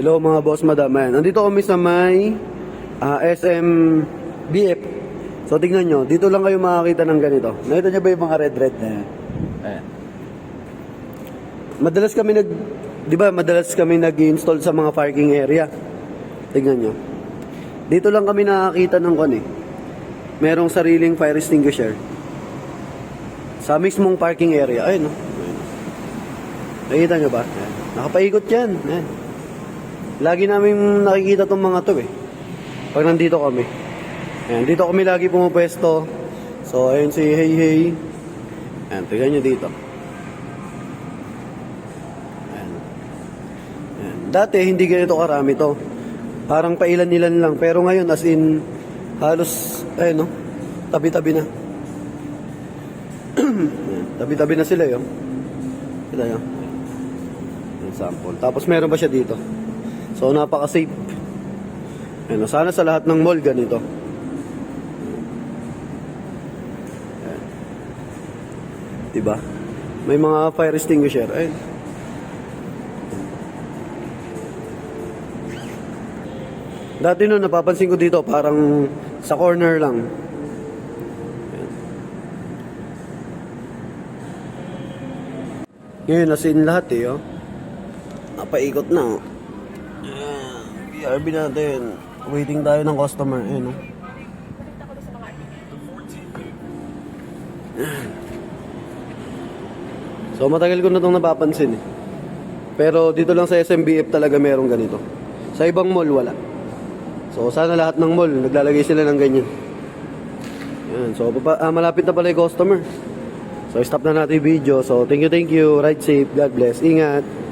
Hello mga boss, madam. Ayan. Nandito kami sa may ah, SM BF. So tingnan nyo, dito lang kayo makakita ng ganito. Nakita nyo ba yung mga red-red na yan? Ayan. Madalas kami nag... Di ba, madalas kami nag-install sa mga parking area. Tingnan nyo. Dito lang kami nakakita ng kon eh. Merong sariling fire extinguisher. Sa mismong parking area. Ayun, no? Ayun. Nakikita nyo ba? Ayan. Nakapaikot yan. Ayan. Lagi namin nakikita tong mga to eh. Pag nandito kami. Ayan, dito kami lagi pumupwesto. So, ayun si Hey Hey. Ayan, tignan nyo dito. Ayan. Ayan. Dati, hindi ganito karami to. Parang pailan-ilan lang. Pero ngayon, as in, halos, ayun no, tabi-tabi na. Tabi-tabi na sila yun. Nyo. Ayan, sample. Tapos meron pa siya dito. So, napaka-safe. Ayan, sana sa lahat ng mall ganito. Ayan. Diba? May mga fire extinguisher. Ayun. Dati no, napapansin ko dito, parang sa corner lang. Ngayon, nasin lahat eh, oh. Napaikot na, oh. Ayan, BRB natin. Waiting tayo ng customer, ayun, oh. So matagal ko na itong napapansin eh. Pero dito lang sa SMBF talaga merong ganito. Sa ibang mall wala. So sana lahat ng mall naglalagay sila ng ganyan. Yan. So papa, ah, malapit na pala yung customer. So stop na natin yung video. So thank you, thank you. Ride safe. God bless. Ingat.